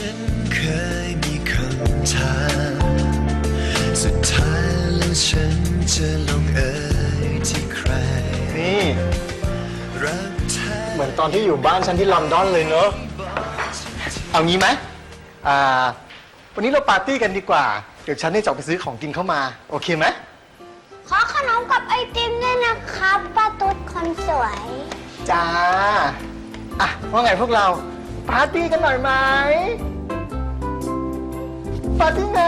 ฉันเคยมีคำถามสุดท้ายแล้วฉันจะลงเอยที่ใครนี่รักแท้เหมือนตอนที่อยู่บ้านฉันที่ลอนดอนเลยเนอะเอางี้ไหมอ่า วันนี้เราปาร์ตี้กันดีกว่า เดี๋ยวฉันนี่จะออกไปซื้อของกินเข้ามา โอเคไหมขอขนมกับไอติมด้วยนะครับป้าตุ๊ดคนสวย จ้า อะ ว่าไงพวกเรา ปาร์ตี้กันหน่อยไหม ปาร์ตี้ไง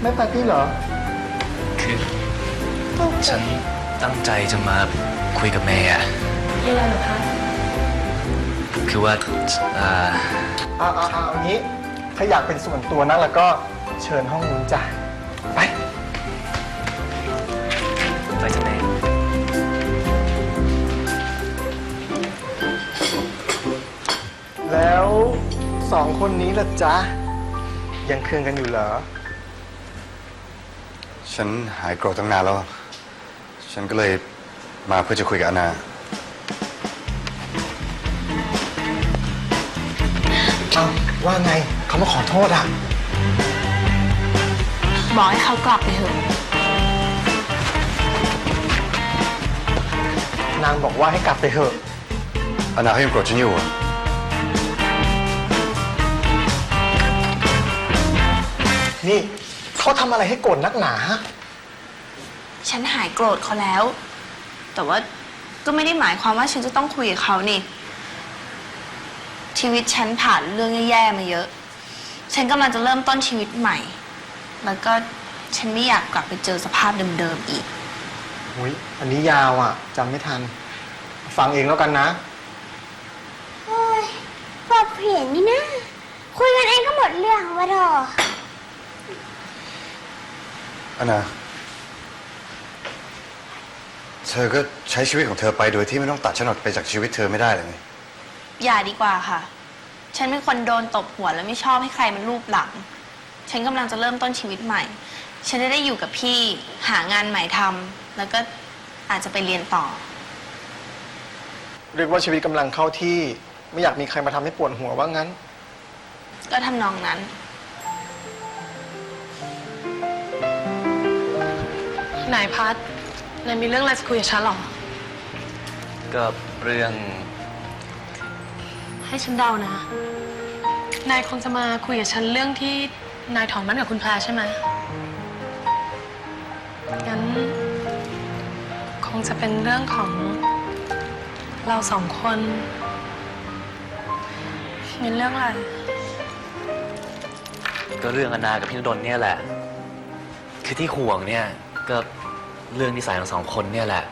ไม่ปาร์ตี้เหรอ คือฉันตั้งใจจะมาคุยกับเมย์อะมีอะไรเหรอคะ คือว่าอ่าเอาเอาเอาเอางี้ ถ้าอยากเป็นส่วนตัวนะแล้วก็เชิญห้องนู้นจ้ะ ไป ไปจะเมย์ คนนี้ล่ะจ๊ะ ยังเคืองกันอยู่เหรอ ฉันหายโกรธตั้งนานแล้ว ฉันก็เลยมาเพื่อจะคุยกับอาณาเอาว่าไงเขามาขอโทษอะ บอกให้เขากลับไปเถอะ นางบอกว่าให้กลับไปเถอะอาณาเขายังโกรธฉันอยู่อะ นี่เขาทำอะไรให้โกรธนักหนา ฉันหายโกรธเขาแล้ว แต่ว่าก็ไม่ได้หมายความว่าฉันจะต้องคุยกับเขานี่ ชีวิตฉันผ่านเรื่องแย่ๆมาเยอะ ฉันกำลังจะเริ่มต้นชีวิตใหม่ แล้วก็ฉันไม่อยากกลับไปเจอสภาพเดิมๆอีก อุ้ยอันนี้ยาวอะจำไม่ทัน ฟังเองแล้วกันนะเฮ้ยปอบเพียนนี่นะ คุยกันเองก็หมดเรื่องวะเถอะ อาณาเธอก็ใช้ชีวิตของเธอไปโดยที่ไม่ต้องตัดฉันออกไปจากชีวิตเธอไม่ได้เลยไงอย่าดีกว่าค่ะ ฉันเป็นคนโดนตบหัวแล้วไม่ชอบให้ใครมันรูปหลัง ฉันกำลังจะเริ่มต้นชีวิตใหม่ ฉันจะได้อยู่กับพี่หางานใหม่ทำแล้วก็อาจจะไปเรียนต่อ เรียกว่าชีวิตกำลังเข้าที่ ไม่อยากมีใครมาทำให้ปวดหัวว่างั้น ก็ทำนองนั้น นายพัดนายมีเรื่องอะไรจะคุยกับฉันเหรอ ก็เรื่องให้ฉันเดานะ นายคงจะมาคุยกับฉันเรื่องที่นายถอนมันกับคุณแพรใช่ไหมงั้น คงจะเป็นเรื่องของ เราสองคน มีเรื่องอะไร ก็เรื่องอนากับพี่นดลเนี่ยแหละ คือที่ห่วงเนี่ย ก็เรื่องนิสัยของสองคนเนี่ยแหละ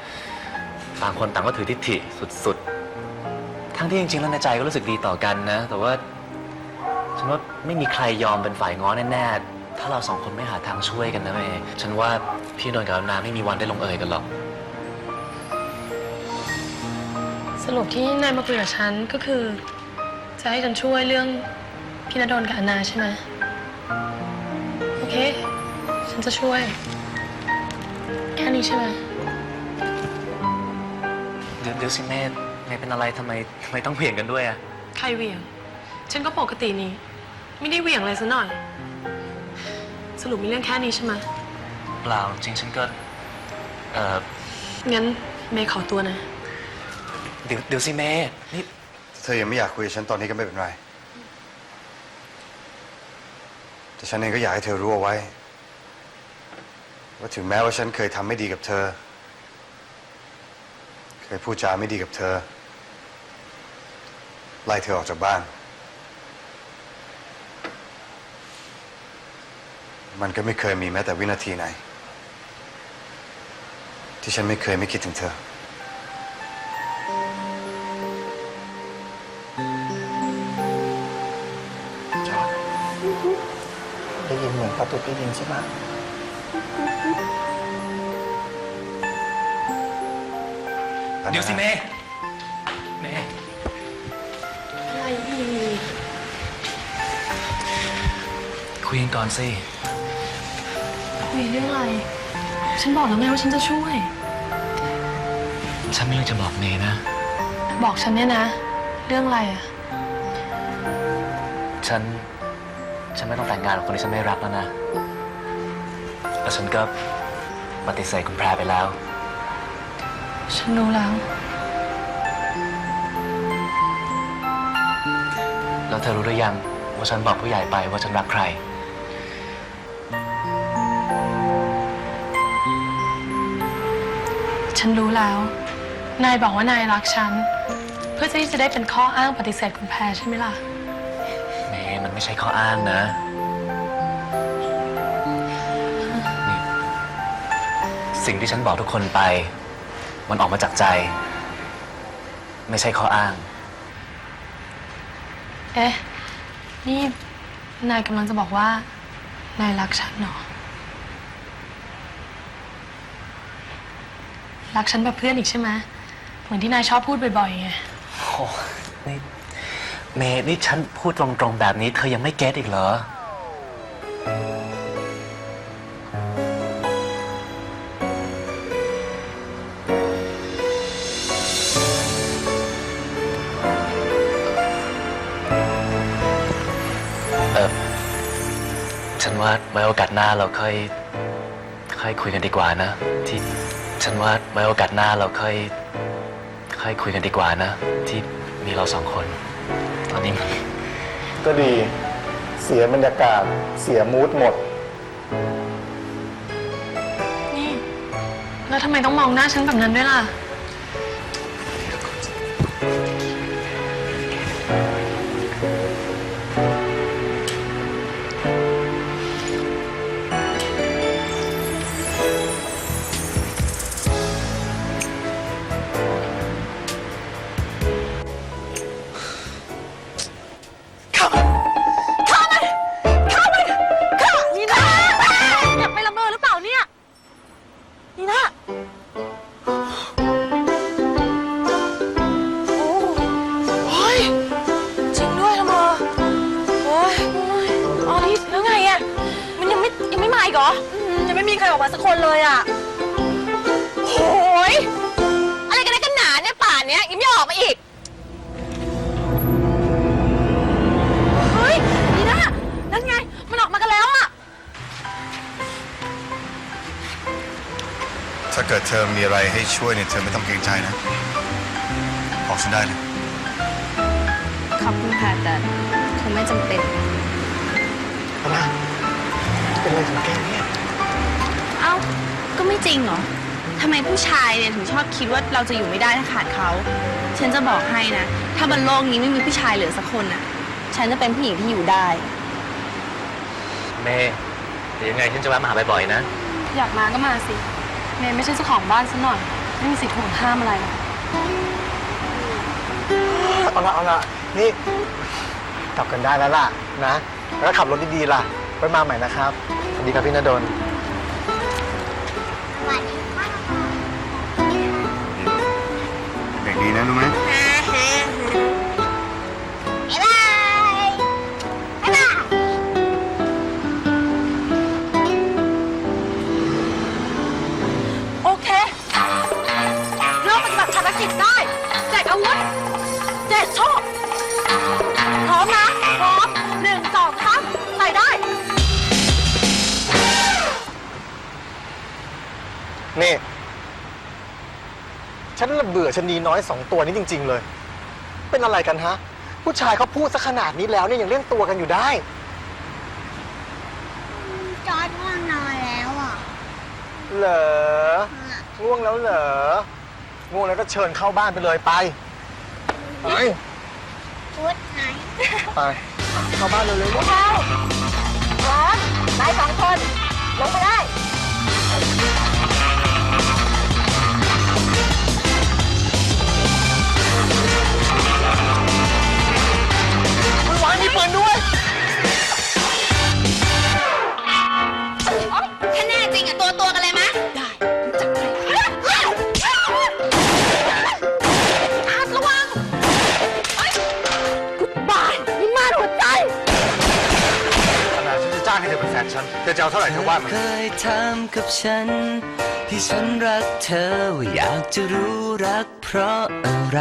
ต่างคนต่างก็ถือทิฏฐิสุดๆ ทั้งที่จริงๆแล้วในใจก็รู้สึกดีต่อกันนะ แต่ว่าฉันว่าไม่มีใครยอมเป็นฝ่ายง้อแน่ๆ ถ้าเราสองคนไม่หาทางช่วยกันนะเมย์ฉันว่าพี่นดลกับอนาไม่มีวันได้ลงเอยกันหรอก สรุปที่นายมาคุยกับฉันก็คือ จะให้ฉันช่วยเรื่องพี่ณดลกับอนาใช่ไหมโอเค ฉันจะช่วย แค่นี้ใช่ไหมเดี๋ยวเดี๋ยวสิเมย์เมย์เป็นอะไรทำไมทำไมต้องเหวี่ยงกันด้วยอะใครเหวี่ยง ฉันก็ปกตินี่ ไม่ได้เหวี่ยงอะไรซะหน่อย สรุปมีเรื่องแค่นี้ใช่ไหมเปล่าจริงฉันก็เอองั้นเมย์ขอตัวนะ เดี๋ยวเดี๋ยวสิเมย์นี่เธอยังไม่อยากคุยกับฉันตอนนี้ก็ไม่เป็นไร แต่ฉันเองก็อยากให้เธอรู้เอาไว้ ว่าถึงแม้ว่าฉันเคยทำไม่ดีกับเธอ เคยพูดจาไม่ดีกับเธอ ไล่เธอออกจากบ้าน มันก็ไม่เคยมีแม้แต่วินาทีไหน ที่ฉันไม่เคยไม่คิดถึงเธอได้ยินเหมือนประตูได้ยินใช่ไหม เดี๋ยวสิเมย์เมย์อะไรอีกคุยกันก่อนสิ คุยเรื่องอะไร ฉันบอกแล้วไงว่าฉันจะช่วย ฉันไม่รู้จะบอกเมย์นะ บอกฉันเนี่ยนะ เรื่องอะไรอะกฉัน ฉันไม่ต้องแต่งงานกับคนที่ฉันไม่รักแล้วนะ แล้วฉันก็ปฏิเสธคุณแพรไปแล้ว ฉันรู้แล้ว แล้วเธอรู้หรือยังว่าฉันบอกผู้ใหญ่ไปว่าฉันรักใคร ฉันรู้แล้ว นายบอกว่านายรักฉัน เพื่อที่จะได้เป็นข้ออ้างปฏิเสธคุณแพรใช่ไหมล่ะ เมย์มันไม่ใช่ข้ออ้างนะ สิ่งที่ฉันบอกทุกคนไป มันออกมาจากใจ ไม่ใช่ข้ออ้าง เอ๊ะ นี่นายกำลังจะบอกว่า นายรักฉันเหรอ รักฉันแบบเพื่อนอีกใช่ไหมเหมือนที่นายชอบพูดบ่อยๆไง โอ้นี่เมย์นี่ฉันพูดตรงๆแบบนี้ เธอยังไม่เก็ตอีกเหรอ ว่าไว้โอกาสหน้าเราค่อยค่อยคุยกันดีกว่านะ ที่ฉันว่าไว้โอกาสหน้าเราค่อยค่อยคุยกันดีกว่านะ ที่มีเราสองคน ตอนนี้มันก็ดี เสียบรรยากาศ เสียมูดหมด นี่ แล้วทำไมต้องมองหน้าฉันแบบนั้นด้วยล่ะ มยังไม่มีใครออกมาสักคนเลยอะโอ้ยอะไรกันนะกันหนาเนี่ยป่านเนี้ยยังไม่ออกมาอีก เฮ้ยนี่นะนั่นไง มันออกมากันแล้วอะถ้าเกิดเธอมีอะไรให้ช่วยเนี่ยเธอไม่ต้องเกรงใจนะ บอกฉันได้เลย ขอบคุณค่ะแต่คงไม่จำเป็นเอามาเป็นอะไรของแกเนี่ย เอ้า ก็ไม่จริงเหรอทำไมผู้ชายเนี่ยถึงชอบคิดว่าเราจะอยู่ไม่ได้ถ้าขาดเขา ฉันจะบอกให้นะ ถ้าบนโลกนี้ไม่มีผู้ชายเหลือสักคนน่ะ ฉันจะเป็นผู้หญิงที่อยู่ได้ เมย์เดี๋ยวยังไงฉันจะแวะมาหาบ่อยๆนะ อยากมาก็มาสิ เมย์ไม่ใช่เจ้าของบ้านซะหน่อย ไม่มีสิทธิ์ห่วงห้ามอะไรหรอกเอาละเอาละนี่ กลับกันได้แล้วล่ะนะ แล้วขับรถดีๆล่ะไว้มาใหม่นะครับสวัสดีครับพี่นดล เด็ ฉันระเบื่อชะนีน้อยสองตัวนี้จริง ๆ เลย เป็นอะไรกันฮะ ผู้ชายเขาพูดซะขนาดนี้แล้วเนี่ยยังเล่นตัวกันอยู่ได้ จอร์ดง่วงนอนแล้วอะเหรอง่วงแล้วเหรอ ง่วงแล้วก็เชิญเข้าบ้านไปเลยไป ไปชุดไหน ไป เข้าบ้านเร็วๆพวกเราพร้อมนายสองคน ฉันเธอจะเอาเท่าไหร่เธอว่ามาเคยถามกับฉัน ที่ฉันรักเธอว่าอยากจะรู้รักเพราะอะไร